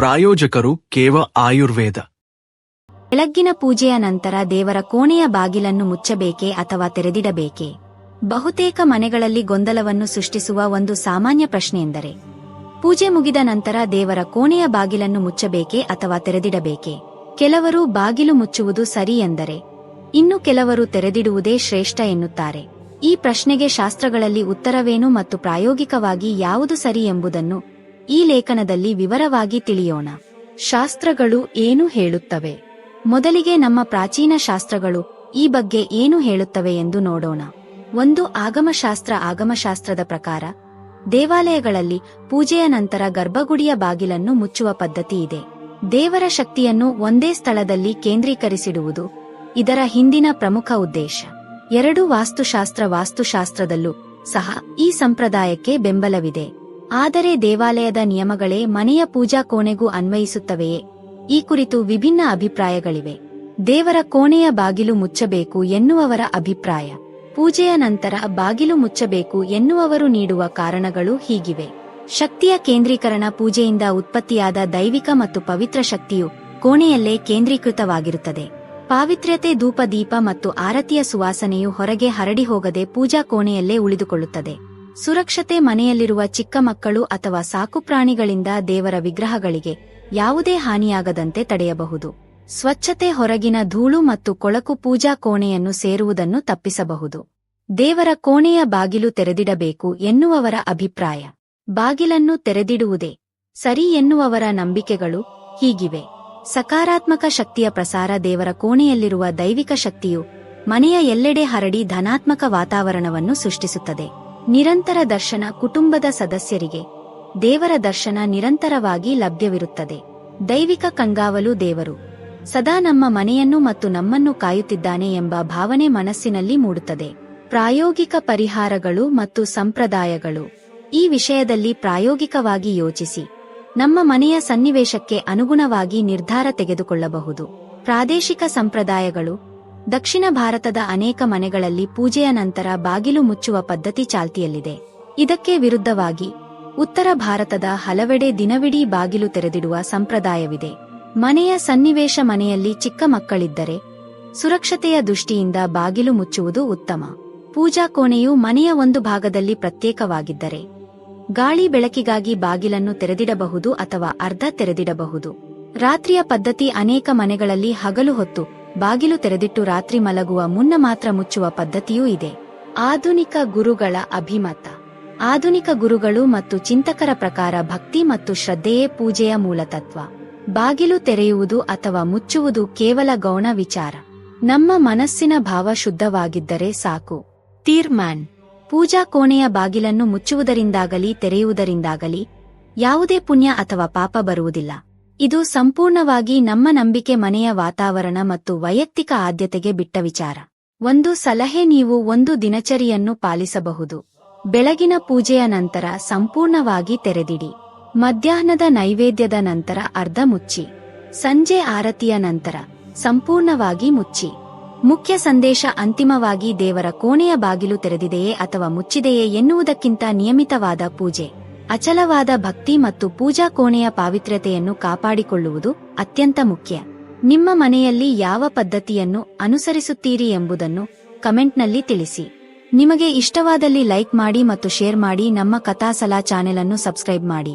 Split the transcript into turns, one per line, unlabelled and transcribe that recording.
ಪ್ರಾಯೋಜಕರು ಕೇವ ಆಯುರ್ವೇದ.
ಬೆಳಗ್ಗಿನ ಪೂಜೆಯ ನಂತರ ದೇವರ ಕೋಣೆಯ ಬಾಗಿಲನ್ನು ಮುಚ್ಚಬೇಕೆ ಅಥವಾ ತೆರೆದಿಡಬೇಕೆ? ಬಹುತೇಕ ಮನೆಗಳಲ್ಲಿ ಗೊಂದಲವನ್ನು ಸೃಷ್ಟಿಸುವ ಒಂದು ಸಾಮಾನ್ಯ ಪ್ರಶ್ನೆಯೆಂದರೆ, ಪೂಜೆ ಮುಗಿದ ನಂತರ ದೇವರ ಕೋಣೆಯ ಬಾಗಿಲನ್ನು ಮುಚ್ಚಬೇಕೆ ಅಥವಾ ತೆರೆದಿಡಬೇಕೇ? ಕೆಲವರು ಬಾಗಿಲು ಮುಚ್ಚುವುದು ಸರಿ ಎಂದರೆ, ಇನ್ನು ಕೆಲವರು ತೆರೆದಿಡುವುದೇ ಶ್ರೇಷ್ಠ ಎನ್ನುತ್ತಾರೆ. ಈ ಪ್ರಶ್ನೆಗೆ ಶಾಸ್ತ್ರಗಳಲ್ಲಿ ಉತ್ತರವೇನು ಮತ್ತು ಪ್ರಾಯೋಗಿಕವಾಗಿ ಯಾವುದು ಸರಿ ಎಂಬುದನ್ನು ಈ ಲೇಖನದಲ್ಲಿ ವಿವರವಾಗಿ ತಿಳಿಯೋಣ. ಶಾಸ್ತ್ರಗಳು ಏನು ಹೇಳುತ್ತವೆ? ಮೊದಲಿಗೆ ನಮ್ಮ ಪ್ರಾಚೀನ ಶಾಸ್ತ್ರಗಳು ಈ ಬಗ್ಗೆ ಏನು ಹೇಳುತ್ತವೆ ಎಂದು ನೋಡೋಣ. ಒಂದು ಆಗಮಶಾಸ್ತ್ರ ಆಗಮಶಾಸ್ತ್ರದ ಪ್ರಕಾರ, ದೇವಾಲಯಗಳಲ್ಲಿ ಪೂಜೆಯ ನಂತರ ಗರ್ಭಗುಡಿಯ ಬಾಗಿಲನ್ನು ಮುಚ್ಚುವ ಪದ್ಧತಿ ಇದೆ. ದೇವರ ಶಕ್ತಿಯನ್ನು ಒಂದೇ ಸ್ಥಳದಲ್ಲಿ ಕೇಂದ್ರೀಕರಿಸಿಡುವುದು ಇದರ ಹಿಂದಿನ ಪ್ರಮುಖ ಉದ್ದೇಶ. ಎರಡು ವಾಸ್ತುಶಾಸ್ತ್ರ ವಾಸ್ತುಶಾಸ್ತ್ರದಲ್ಲೂ ಸಹ ಈ ಸಂಪ್ರದಾಯಕ್ಕೆ ಬೆಂಬಲವಿದೆ. ಆದರೆ ದೇವಾಲಯದ ನಿಯಮಗಳೇ ಮನೆಯ ಪೂಜಾ ಕೋಣೆಗೂ ಅನ್ವಯಿಸುತ್ತವೆಯೇ? ಈ ಕುರಿತು ವಿಭಿನ್ನ ಅಭಿಪ್ರಾಯಗಳಿವೆ. ದೇವರ ಕೋಣೆಯ ಬಾಗಿಲು ಮುಚ್ಚಬೇಕು ಎನ್ನುವವರ ಅಭಿಪ್ರಾಯ. ಪೂಜೆಯ ನಂತರ ಬಾಗಿಲು ಮುಚ್ಚಬೇಕು ಎನ್ನುವವರು ನೀಡುವ ಕಾರಣಗಳು ಹೀಗಿವೆ. ಶಕ್ತಿಯ ಕೇಂದ್ರೀಕರಣ ಪೂಜೆಯಿಂದ ಉತ್ಪತ್ತಿಯಾದ ದೈವಿಕ ಮತ್ತು ಪವಿತ್ರ ಶಕ್ತಿಯು ಕೋಣೆಯಲ್ಲೇ ಕೇಂದ್ರೀಕೃತವಾಗಿರುತ್ತದೆ. ಪಾವಿತ್ರ್ಯತೆ ಧೂಪ ದೀಪ ಮತ್ತು ಆರತಿಯ ಸುವಾಸನೆಯು ಹೊರಗೆ ಹರಡಿ ಹೋಗದೆ ಪೂಜಾ ಕೋಣೆಯಲ್ಲೇ ಉಳಿದುಕೊಳ್ಳುತ್ತದೆ. ಸುರಕ್ಷತೆ ಮನೆಯಲ್ಲಿರುವ ಚಿಕ್ಕ ಮಕ್ಕಳು ಅಥವಾ ಸಾಕುಪ್ರಾಣಿಗಳಿಂದ ದೇವರ ವಿಗ್ರಹಗಳಿಗೆ ಯಾವುದೇ ಹಾನಿಯಾಗದಂತೆ ತಡೆಯಬಹುದು. ಸ್ವಚ್ಛತೆ ಹೊರಗಿನ ಧೂಳು ಮತ್ತು ಕೊಳಕು ಪೂಜಾ ಕೋಣೆಯನ್ನು ಸೇರುವುದನ್ನು ತಪ್ಪಿಸಬಹುದು. ದೇವರ ಕೋಣೆಯ ಬಾಗಿಲು ತೆರೆದಿಡಬೇಕು ಎನ್ನುವವರ ಅಭಿಪ್ರಾಯ. ಬಾಗಿಲನ್ನು ತೆರೆದಿಡುವುದೇ ಸರಿ ಎನ್ನುವವರ ನಂಬಿಕೆಗಳು ಹೀಗಿವೆ. ಸಕಾರಾತ್ಮಕ ಶಕ್ತಿಯ ಪ್ರಸಾರ ದೇವರ ಕೋಣೆಯಲ್ಲಿರುವ ದೈವಿಕ ಶಕ್ತಿಯು ಮನೆಯ ಎಲ್ಲೆಡೆ ಹರಡಿ ಧನಾತ್ಮಕ ವಾತಾವರಣವನ್ನು ಸೃಷ್ಟಿಸುತ್ತದೆ. ನಿರಂತರ ದರ್ಶನ ಕುಟುಂಬದ ಸದಸ್ಯರಿಗೆ. ದೇವರ ದರ್ಶನ ನಿರಂತರವಾಗಿ ಲಭ್ಯವಿರುತ್ತದೆ. ದೈವಿಕ ಕಂಗಾವಲು ದೇವರು. ಸದಾ ನಮ್ಮ ಮನೆಯನ್ನು ಮತ್ತು ನಮ್ಮನ್ನು ಕಾಯುತ್ತಿದ್ದಾನೆ ಎಂಬ ಭಾವನೆ ಮನಸ್ಸಿನಲ್ಲಿ ಮೂಡುತ್ತದೆ. ಪ್ರಾಯೋಗಿಕ ಪರಿಹಾರಗಳು ಮತ್ತು ಸಂಪ್ರದಾಯಗಳು. ಈ ವಿಷಯದಲ್ಲಿ ಪ್ರಾಯೋಗಿಕವಾಗಿ ಯೋಚಿಸಿ. ನಮ್ಮ ಮನೆಯ ಸನ್ನಿವೇಶಕ್ಕೆ ಅನುಗುಣವಾಗಿ ನಿರ್ಧಾರ ತೆಗೆದುಕೊಳ್ಳಬಹುದು. ಪ್ರಾದೇಶಿಕ ಸಂಪ್ರದಾಯಗಳು ದಕ್ಷಿಣ ಭಾರತದ ಅನೇಕ ಮನೆಗಳಲ್ಲಿ ಪೂಜೆಯ ನಂತರ ಬಾಗಿಲು ಮುಚ್ಚುವ ಪದ್ಧತಿ ಚಾಲ್ತಿಯಲ್ಲಿದೆ. ಇದಕ್ಕೆ ವಿರುದ್ಧವಾಗಿ ಉತ್ತರ ಭಾರತದ ಹಲವೆಡೆ ದಿನವಿಡೀ ಬಾಗಿಲು ತೆರೆದಿಡುವ ಸಂಪ್ರದಾಯವಿದೆ. ಮನೆಯ ಸನ್ನಿವೇಶ ಮನೆಯಲ್ಲಿ ಚಿಕ್ಕ ಮಕ್ಕಳಿದ್ದರೆ ಸುರಕ್ಷತೆಯ ದೃಷ್ಟಿಯಿಂದ ಬಾಗಿಲು ಮುಚ್ಚುವುದು ಉತ್ತಮ. ಪೂಜಾ ಕೋಣೆಯು ಮನೆಯ ಒಂದು ಭಾಗದಲ್ಲಿ ಪ್ರತ್ಯೇಕವಾಗಿದ್ದರೆ ಗಾಳಿ ಬೆಳಕಿಗಾಗಿ ಬಾಗಿಲನ್ನು ತೆರೆದಿಡಬಹುದು ಅಥವಾ ಅರ್ಧ ತೆರೆದಿಡಬಹುದು. ರಾತ್ರಿಯ ಪದ್ಧತಿ ಅನೇಕ ಮನೆಗಳಲ್ಲಿ ಹಗಲು ಹೊತ್ತು ಬಾಗಿಲು ತೆರೆದಿಟ್ಟು ರಾತ್ರಿ ಮಲಗುವ ಮುನ್ನ ಮಾತ್ರ ಮುಚ್ಚುವ ಪದ್ಧತಿಯೂ ಇದೆ. ಆಧುನಿಕ ಗುರುಗಳ ಅಭಿಮತ. ಆಧುನಿಕ ಗುರುಗಳು ಮತ್ತು ಚಿಂತಕರ ಪ್ರಕಾರ ಭಕ್ತಿ ಮತ್ತು ಶ್ರದ್ಧೆಯೇ ಪೂಜೆಯ ಮೂಲತತ್ವ. ಬಾಗಿಲು ತೆರೆಯುವುದು ಅಥವಾ ಮುಚ್ಚುವುದು ಕೇವಲ ಗೌಣ ವಿಚಾರ. ನಮ್ಮ ಮನಸ್ಸಿನ ಭಾವ ಶುದ್ಧವಾಗಿದ್ದರೆ ಸಾಕು. ತೀರ್ಮಾನ್. ಪೂಜಾ ಕೋಣೆಯ ಬಾಗಿಲನ್ನು ಮುಚ್ಚುವುದರಿಂದಾಗಲಿ ತೆರೆಯುವುದರಿಂದಾಗಲಿ ಯಾವುದೇ ಪುಣ್ಯ ಅಥವಾ ಪಾಪ ಬರುವುದಿಲ್ಲ. ಇದು ಸಂಪೂರ್ಣವಾಗಿ ನಮ್ಮ ನಂಬಿಕೆ ಮನೆಯ ವಾತಾವರಣ ಮತ್ತು ವೈಯಕ್ತಿಕ ಆದ್ಯತೆಗೆ ಬಿಟ್ಟ ವಿಚಾರ. ಒಂದು ಸಲಹೆ ನೀವು ಒಂದು ದಿನಚರಿಯನ್ನು ಪಾಲಿಸಬಹುದು. ಬೆಳಗಿನ ಪೂಜೆಯ ನಂತರ ಸಂಪೂರ್ಣವಾಗಿ ತೆರೆದಿಡಿ. ಮಧ್ಯಾಹ್ನದ ನೈವೇದ್ಯದ ನಂತರ ಅರ್ಧ ಮುಚ್ಚಿ. ಸಂಜೆ ಆರತಿಯ ನಂತರ ಸಂಪೂರ್ಣವಾಗಿ ಮುಚ್ಚಿ. ಮುಖ್ಯ ಸಂದೇಶ ಅಂತಿಮವಾಗಿ ದೇವರ ಕೋಣೆಯ ಬಾಗಿಲು ತೆರೆದಿದೆಯೇ ಅಥವಾ ಮುಚ್ಚಿದೆಯೇ ಎನ್ನುವುದಕ್ಕಿಂತ ನಿಯಮಿತವಾದ ಪೂಜೆ. ಅಚಲವಾದ ಭಕ್ತಿ ಮತ್ತು ಪೂಜಾ ಕೋಣೆಯ ಪಾವಿತ್ರ್ಯತೆಯನ್ನು ಕಾಪಾಡಿಕೊಳ್ಳುವುದು ಅತ್ಯಂತ ಮುಖ್ಯ. ನಿಮ್ಮ ಮನೆಯಲ್ಲಿ ಯಾವ ಪದ್ಧತಿಯನ್ನು ಅನುಸರಿಸುತ್ತೀರಿ ಎಂಬುದನ್ನು ಕಮೆಂಟ್ನಲ್ಲಿ ತಿಳಿಸಿ. ನಿಮಗೆ ಇಷ್ಟವಾದಲ್ಲಿ ಲೈಕ್ ಮಾಡಿ ಮತ್ತು ಶೇರ್ ಮಾಡಿ ನಮ್ಮ ಕಥಾಸಲಾ ಚಾನೆಲ್ ಅನ್ನು ಸಬ್ಸ್ಕ್ರೈಬ್ ಮಾಡಿ.